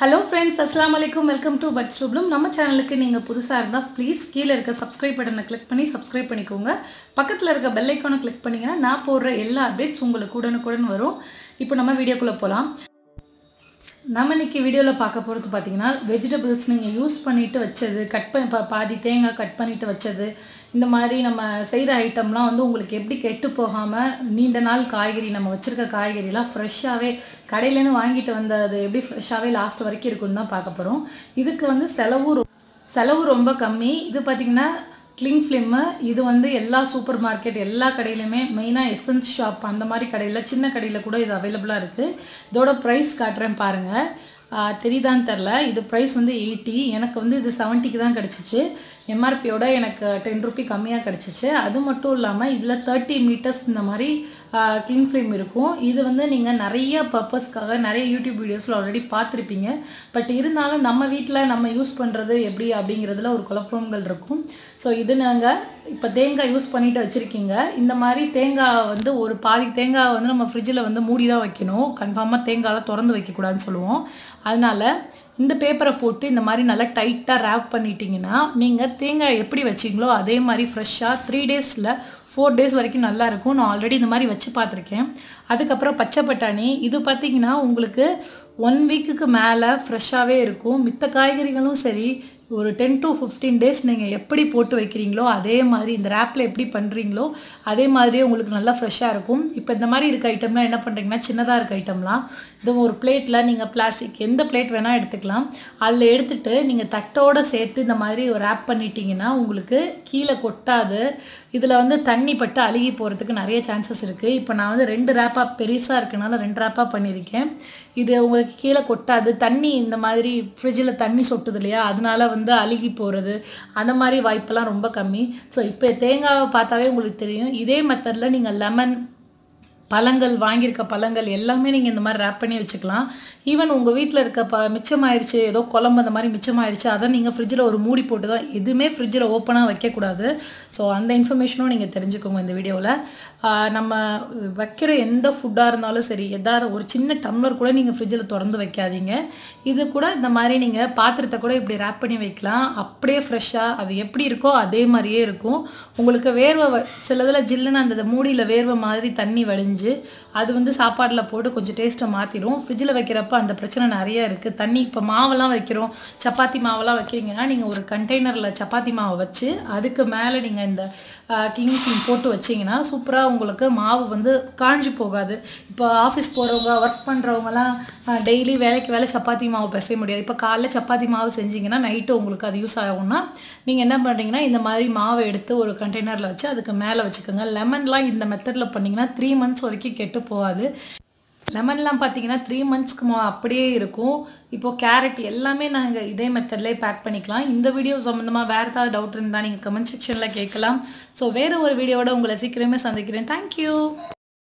Hello friends அஸ்லாம் வலைக்கம் welcome to but சுப்லும் நம்ம சேனலுக்கு நீங்கள் புதுசாக இருந்தால் ப்ளீஸ் கீழே இருக்க சப்ஸ்கிரைப் பட்டனை கிளிக் பண்ணி சப்ஸ்கிரைப் பண்ணிக்கோங்க. பக்கத்தில் இருக்க பெல்லைக்கானை கிளிக் பண்ணிங்கன்னா நான் போடுற எல்லா அப்டேட்ஸ் உங்களுக்கு உடனுக்குடன் வரும். இப்போ நம்ம வீடியோக்குள்ளே போகலாம் நம்ம இன்னைக்கு வீடியோவில் பார்க்க போகிறது பார்த்திங்கன்னா வெஜிடபிள்ஸ் நீங்கள் யூஸ் பண்ணிவிட்டு வச்சது கட் பண்ணி பா- பாதி தேங்காய் கட் பண்ணிட்டு வச்சது இந்த மாதிரி நம்ம செய்கிற ஐட்டம்லாம் வந்து உங்களுக்கு எப்படி கெட்டு போகாமல் நீண்ட நாள் காய்கறி நம்ம வச்சுருக்க காய்கறிலாம் ஃப்ரெஷ்ஷாகவே கடையிலேருந்து வாங்கிட்டு வந்தது எப்படி ஃப்ரெஷ்ஷாகவே லாஸ்ட் வரைக்கும் இருக்குன்னு தான் பார்க்க போகிறோம் இதுக்கு வந்து செலவு செலவு ரொம்ப கம்மி. இது பார்த்திங்கன்னா கிளிங் ஃபிலிம்மு இது வந்து எல்லா சூப்பர் மார்க்கெட் எல்லா கடையிலுமே மெயினாக எசன்ஸ் ஷாப் அந்த மாதிரி கடையில் சின்ன கடையில் கூட இது அவைலபிளாக இருக்குது இதோட ப்ரைஸ் காட்டுறேன் பாருங்கள் தெரியுதான்னு தெரில இது ப்ரைஸ் வந்து எயிட்டி எனக்கு வந்து இது செவன்ட்டிக்கு தான் கிடச்சிச்சு. எம்ஆர்பியோட எனக்கு டென் ருபி கம்மியாக கிடச்சிச்சு. அது மட்டும் இல்லாமல் இதில் தேர்ட்டி மீட்டர்ஸ் இந்த மாதிரி க்ளீன் ஃப்ளேம் இருக்கும். இது வந்து நீங்கள் நிறைய பர்பஸ்க்காக நிறைய யூடியூப் வீடியோஸில் ஆல்ரெடி பார்த்துருப்பீங்க. பட் இருந்தாலும் நம்ம வீட்டில் நம்ம யூஸ் பண்ணுறது எப்படி அப்படிங்கிறதுல ஒரு குழப்பங்கள் இருக்கும். ஸோ இது நாங்கள் இப்போ தேங்காய் யூஸ் பண்ணிட்டு வச்சுருக்கீங்க. இந்த மாதிரி தேங்காய் வந்து ஒரு பாதி தேங்காய் வந்து நம்ம ஃப்ரிட்ஜில் வந்து மூடி தான் வைக்கணும் கன்ஃபார்மாக தேங்காயெலாம் திறந்து வைக்கக்கூடாதுன்னு சொல்லுவோம். அதனால் இந்த பேப்பரை போட்டு இந்த மாதிரி நல்லா டைட்டாக ரேப் பண்ணிட்டீங்கன்னா நீங்கள் தேங்காய் எப்படி வச்சிங்களோ அதே மாதிரி ஃப்ரெஷ்ஷாக த்ரீ டேஸில் ஃபோர் டேஸ் வரைக்கும் நல்லாயிருக்கும் நான் ஆல்ரெடி இந்த மாதிரி வச்சு பார்த்துருக்கேன். அதுக்கப்புறம் பச்சை பட்டாணி. இது பார்த்தீங்கன்னா உங்களுக்கு ஒன் வீக்குக்கு மேலே ஃப்ரெஷ்ஷாகவே இருக்கும். மித்த காய்கறிகளும் சரி ஒரு டென் டு ஃபிஃப்டீன் டேஸ் நீங்கள் எப்படி போட்டு வைக்கிறீங்களோ அதே மாதிரி இந்த ரேப்பில் எப்படி பண்ணுறீங்களோ அதே மாதிரியே உங்களுக்கு நல்லா ஃப்ரெஷ்ஷாக இருக்கும். இப்போ இந்த மாதிரி இருக்க ஐட்டம்லாம் என்ன பண்ணுறீங்கன்னா சின்னதாக இருக்க ஐட்டம்லாம் இது ஒரு பிளேட்டில் நீங்கள் பிளாஸ்டிக் எந்த பிளேட் வேணால் எடுத்துக்கலாம். அதில் எடுத்துட்டு நீங்கள் தட்டோடு சேர்த்து இந்த மாதிரி ஒரு ரேப் பண்ணிட்டீங்கன்னா உங்களுக்கு கீழே கொட்டாது. இதில் வந்து தண்ணி பட்டு அழுகி போகிறதுக்கு நிறைய சான்சஸ் இருக்குது இப்போ நான் வந்து ரெண்டு ரேப்பாக பெருசாக இருக்கனால ரெண்டு ரேப்பாக பண்ணியிருக்கேன். இது உங்களுக்கு கீழே கொட்டாது. தண்ணி இந்த மாதிரி ஃப்ரிட்ஜில் தண்ணி சொட்டுது இல்லையா அதனால வந்து வந்து அழுகி போகிறது அந்த மாதிரி வாய்ப்பெல்லாம் ரொம்ப கம்மி. ஸோ இப்போ தேங்காவை பார்த்தாவே உங்களுக்கு தெரியும். இதே மெத்தடில் நீங்கள் லெமன் பழங்கள் வாங்கியிருக்க பழங்கள் எல்லாமே நீங்கள் இந்த மாதிரி ரேப் பண்ணி வச்சுக்கலாம். ஈவன் உங்கள் வீட்டில் இருக்க ப மிச்சமாயிருச்சு ஏதோ குழம்பு அந்த மாதிரி மிச்சமாயிருச்சு அதை நீங்கள் ஃப்ரிட்ஜில் ஒரு மூடி போட்டு தான் எதுவுமே ஃப்ரிட்ஜில் ஓப்பனாக வைக்கக்கூடாது. ஸோ அந்த இன்ஃபர்மேஷனும் நீங்கள் தெரிஞ்சுக்கோங்க இந்த வீடியோவில் நம்ம வைக்கிற எந்த ஃபுட்டாக இருந்தாலும் சரி எதாவது ஒரு சின்ன டம்ளர் கூட நீங்கள் ஃப்ரிட்ஜில் திறந்து வைக்காதீங்க. இது கூட இந்த மாதிரி நீங்கள் பாத்திரத்தை கூட இப்படி ரேப் பண்ணி வைக்கலாம். அப்படியே ஃப்ரெஷ்ஷாக அது எப்படி இருக்கோ அதே மாதிரியே இருக்கும். உங்களுக்கு வேர்வை வ- சிலதில் ஜில்லுன்னு அந்த மூடியில் வேர்வை மாதிரி தண்ணி வடிஞ்சு அது வந்து சாப்பாடில் போட்டு கொஞ்சம் டேஸ்ட்டை மாற்றிடும் ஃப்ரிட்ஜில் வைக்கிறப்ப அந்த பிரச்சனை நிறைய இருக்குது தண்ணி இப்போ மாவெல்லாம் வைக்கிறோம். சப்பாத்தி மாவெல்லாம் வைக்கிறீங்கன்னா நீங்கள் ஒரு கண்டெய்னரில் சப்பாத்தி மாவை வச்சு அதுக்கு மேலே நீங்கள் இந்த கிங் கிங் போட்டு வச்சிங்கன்னா சூப்பராக உங்களுக்கு மாவு வந்து காஞ்சு போகாது. இப்போ ஆஃபீஸ் போகிறவங்க ஒர்க் பண்ணுறவங்கலாம் டெய்லி வேலைக்கு வேலை சப்பாத்தி மாவு பிசைய முடியாது. இப்போ காலைல சப்பாத்தி மாவு செஞ்சீங்கன்னா நைட்டு உங்களுக்கு அது யூஸ் ஆகும்னா நீங்கள் என்ன பண்ணுறீங்கன்னா இந்த மாதிரி மாவை எடுத்து ஒரு கண்டெய்னரில் வச்சு அதுக்கு மேலே வச்சுக்கோங்க. லெமன்லாம் இந்த மெத்தடில் பண்ணிங்கன்னா த்ரீ மந்த்ஸ் வரைக்கும் கெட்டு போகாது. லெமன்லாம் பார்த்தீங்கன்னா த்ரீ மந்த்ஸ்க்கு அப்படியே இருக்கும். இப்போது கேரட் எல்லாமே நாங்கள் இதே மெத்தட்லேயே பேக் பண்ணிக்கலாம். இந்த வீடியோ சம்மந்தமாக வேறு ஏதாவது டவுட் இருந்தால் நீங்கள் கமெண்ட் செக்ஷனில் கேட்கலாம். ஸோ வேறு ஒரு வீடியோவோட உங்களை சீக்கிரமே சந்திக்கிறேன். தேங்க்யூ